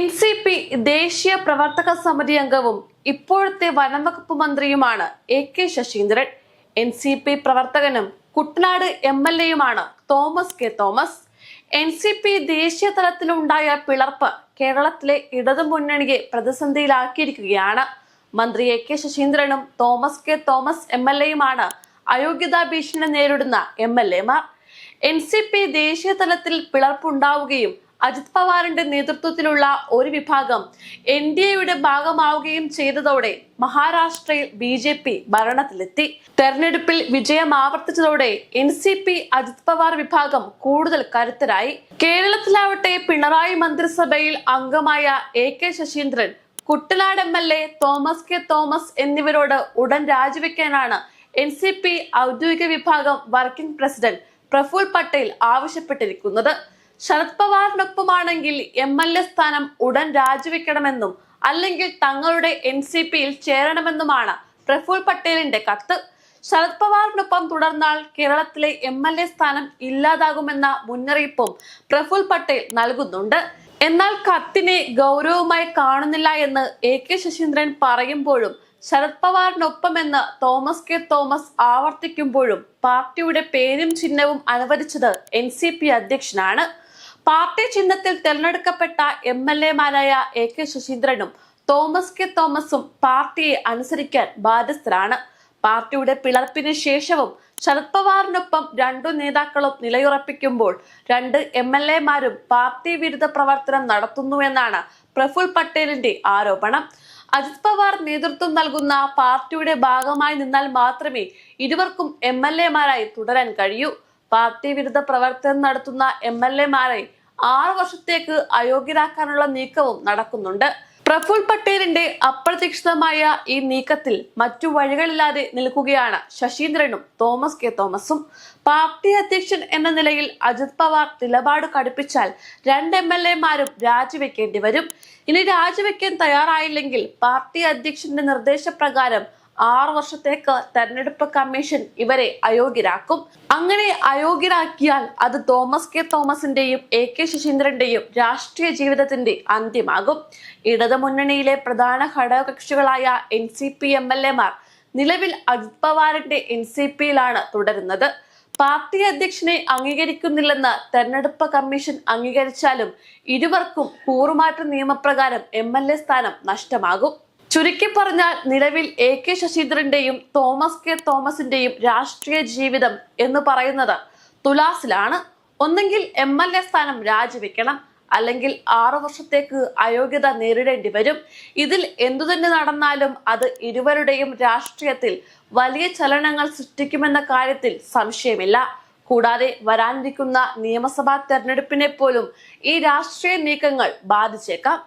N C P ദേശീയ പ്രവർത്തക സമിതി അംഗവും ഇപ്പോഴത്തെ വനംവകുപ്പ് മന്ത്രിയുമാണ് A K Saseendran. N C P പ്രവർത്തകനും Kuttanad M L എയുമാണ് Thomas K Thomas. N C P ദേശീയ തലത്തിലുണ്ടായ പിളർപ്പ് കേരളത്തിലെ ഇടതുമുന്നണിയെ പ്രതിസന്ധിയിലാക്കിയിരിക്കുകയാണ്. മന്ത്രി A K ശശീന്ദ്രനും Thomas K Thomas M L എയുമാണ് അയോഗ്യതാ ഭീഷണി നേരിടുന്ന എം എൽ എമാർ. എൻ സി പി ദേശീയ തലത്തിൽ പിളർപ്പുണ്ടാവുകയും അജിത് പവാറിന്റെ നേതൃത്വത്തിലുള്ള ഒരു വിഭാഗം എൻ ഡി എയുടെ ഭാഗമാവുകയും ചെയ്തതോടെ മഹാരാഷ്ട്രയിൽ ബി ജെ പി ഭരണത്തിലെത്തി. തെരഞ്ഞെടുപ്പിൽ വിജയം ആവർത്തിച്ചതോടെ N C P Ajit Pawar വിഭാഗം കൂടുതൽ കരുത്തരായി. കേരളത്തിലാവട്ടെ പിണറായി മന്ത്രിസഭയിൽ അംഗമായ A K Saseendran Kuttanad M L A Thomas K Thomas എന്നിവരോട് ഉടൻ രാജിവെക്കാനാണ് എൻ സി പി ഔദ്യോഗിക വിഭാഗം വർക്കിംഗ് പ്രസിഡന്റ് പ്രഫുൽ പട്ടേൽ ആവശ്യപ്പെട്ടിരിക്കുന്നത്. ശരത് പവാറിനൊപ്പമാണെങ്കിൽ എം എൽ എ സ്ഥാനം ഉടൻ രാജിവെക്കണമെന്നും അല്ലെങ്കിൽ തങ്ങളുടെ എൻ സി പിയിൽ ചേരണമെന്നുമാണ് പ്രഫുൽ പട്ടേലിന്റെ കത്ത്. ശരത് പവാറിനൊപ്പം തുടർന്നാൽ കേരളത്തിലെ എം എൽ എ സ്ഥാനം ഇല്ലാതാകുമെന്ന മുന്നറിയിപ്പും പ്രഫുൽ പട്ടേൽ നൽകുന്നുണ്ട്. എന്നാൽ കത്തിനെ ഗൗരവമായി കാണുന്നില്ല എന്ന് എ കെ ശശീന്ദ്രൻ പറയുമ്പോഴും ശരത് പവാറിനൊപ്പമെന്ന് തോമസ് കെ തോമസ് ആവർത്തിക്കുമ്പോഴും പാർട്ടിയുടെ പേരും ചിഹ്നവും അനുവദിച്ചത് എൻ സി പി അധ്യക്ഷനാണ്. പാർട്ടി ചിഹ്നത്തിൽ തെരഞ്ഞെടുക്കപ്പെട്ട എം എൽ എമാരായ എ കെ ശശീന്ദ്രനും തോമസ് കെ തോമസും പാർട്ടിയെ അനുസരിക്കാൻ ബാധ്യസ്ഥരാണ്. പാർട്ടിയുടെ പിളർപ്പിന് ശേഷവും ശരത് പവാറിനൊപ്പം രണ്ടു നേതാക്കളും നിലയുറപ്പിക്കുമ്പോൾ രണ്ട് എം എൽ എമാരും പാർട്ടി വിരുദ്ധ പ്രവർത്തനം നടത്തുന്നുവെന്നാണ് പ്രഫുൽ പട്ടേലിന്റെ ആരോപണം. അജിത് പവാർ നേതൃത്വം നൽകുന്ന പാർട്ടിയുടെ ഭാഗമായി നിന്നാൽ മാത്രമേ ഇരുവർക്കും എം എൽ എമാരായി തുടരാൻ കഴിയൂ. പാർട്ടി വിരുദ്ധ പ്രവർത്തനം നടത്തുന്ന എം എൽ എമാരെ ആറു വർഷത്തേക്ക് അയോഗ്യരാക്കാനുള്ള നീക്കവും നടക്കുന്നുണ്ട്. പ്രഫുൽ പട്ടേലിന്റെ അപ്രതീക്ഷിതമായ ഈ നീക്കത്തിൽ മറ്റു വഴികളില്ലാതെ നിൽക്കുകയാണ് ശശീന്ദ്രനും തോമസ് കെ തോമസും. പാർട്ടി അധ്യക്ഷൻ എന്ന നിലയിൽ അജിത് പവാർ നിലപാട് കടുപ്പിച്ചാൽ രണ്ട് എം എൽ എമാരും രാജിവെക്കേണ്ടി വരും. ഇനി രാജിവെക്കാൻ തയ്യാറായില്ലെങ്കിൽ പാർട്ടി അധ്യക്ഷന്റെ നിർദ്ദേശപ്രകാരം ആറ് വർഷത്തേക്ക് തെരഞ്ഞെടുപ്പ് കമ്മീഷൻ ഇവരെ അയോഗ്യരാക്കും. അങ്ങനെ അയോഗ്യരാക്കിയാൽ അത് തോമസ് കെ തോമസിന്റെയും എ കെ ശശീന്ദ്രന്റെയും രാഷ്ട്രീയ ജീവിതത്തിന്റെ അന്ത്യമാകും. ഇടതു മുന്നണിയിലെ പ്രധാന ഘടകകക്ഷികളായ N C P M L എമാർ നിലവിൽ അജിത് പവാറിന്റെ എൻ സി പിയിലാണ് തുടരുന്നത്. പാർട്ടി അധ്യക്ഷനെ അംഗീകരിക്കുന്നില്ലെന്ന് തെരഞ്ഞെടുപ്പ് കമ്മീഷൻ അംഗീകരിച്ചാലും ഇരുവർക്കും കൂറുമാറ്റ നിയമപ്രകാരം എം സ്ഥാനം നഷ്ടമാകും. ചുരുക്കി പറഞ്ഞാൽ നിലവിൽ എ കെ ശശീന്ദ്രന്റെയും തോമസ് കെ തോമസിന്റെയും രാഷ്ട്രീയ ജീവിതം എന്ന് പറയുന്നത് തുലാസിലാണ്. ഒന്നെങ്കിൽ എം എൽ എ സ്ഥാനം രാജിവെക്കണം അല്ലെങ്കിൽ ആറു വർഷത്തേക്ക് അയോഗ്യത നേരിടേണ്ടി വരും. ഇതിൽ എന്തു തന്നെ നടന്നാലും അത് ഇരുവരുടെയും രാഷ്ട്രീയത്തിൽ വലിയ ചലനങ്ങൾ സൃഷ്ടിക്കുമെന്ന കാര്യത്തിൽ സംശയമില്ല. കൂടാതെ വരാനിരിക്കുന്ന നിയമസഭാ തെരഞ്ഞെടുപ്പിനെ പോലും ഈ രാഷ്ട്രീയ നീക്കങ്ങൾ ബാധിച്ചേക്കാം.